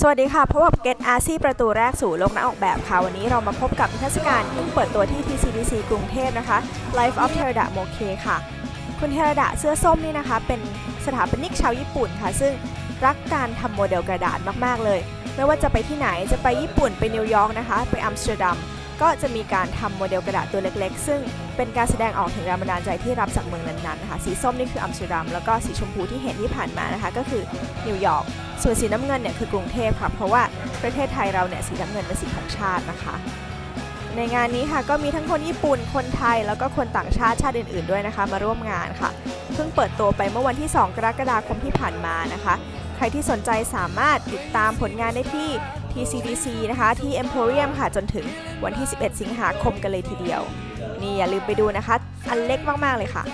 สวัสดีค่ะพบกับ Get a s ประตูแรกสู่โลกนักออกแบบค่ะ วันนี้เรามาพบกับนิทรรศการที่เปิดตัวที่ TCDC กรุงเทพนะคะ Life of Terada Moke ค่ะ คุณเทระดะเสื้อส้มนี่นะคะ เป็นสถาปนิกชาวญี่ปุ่นค่ะ ซึ่งรักการทำโมเดลกระดาษมาก ๆ เลย ไม่ว่าจะไปที่ไหนจะไปญี่ปุ่นไปนิวยอร์กนะคะ ไปอัมสเตอร์ดัม ก็จะมีการทำโมเดลกระดาษตัวเล็กๆ ซึ่งเป็นการแสดงออกถึงแรงบันดาลใจที่รับจากเมืองนั้นๆนะคะสีส้มนี่คืออัมสเตอร์ดัมแล้วก็สีชมพูที่เห็นที่ผ่านมานะคะก็คือนิวยอร์กส่วนสีน้ำเงินเนี่ยคือกรุงเทพค่ะเพราะว่าประเทศไทยเราเนี่ยสีน้ำเงินเป็นสีของชาตินะคะ ในงานนี้ค่ะก็มีทั้งคนญี่ปุ่นคนไทยแล้วก็คนต่างชาติชาติอื่น ๆด้วยนะคะ มาร่วมงานค่ะ เพิ่งเปิดตัวไปเมื่อวันที่ 2 กรกฎาคมที่ผ่านมานะคะ ใครที่สนใจสามารถติดตามผลงานได้ที่ TCDC นะคะที่ Emporium ค่ะจนถึงวันที่ 11 สิงหาคมกันเลยทีเดียว นี่อย่าลืมไปดูนะคะ อันเล็กมาก ๆ เลยค่ะ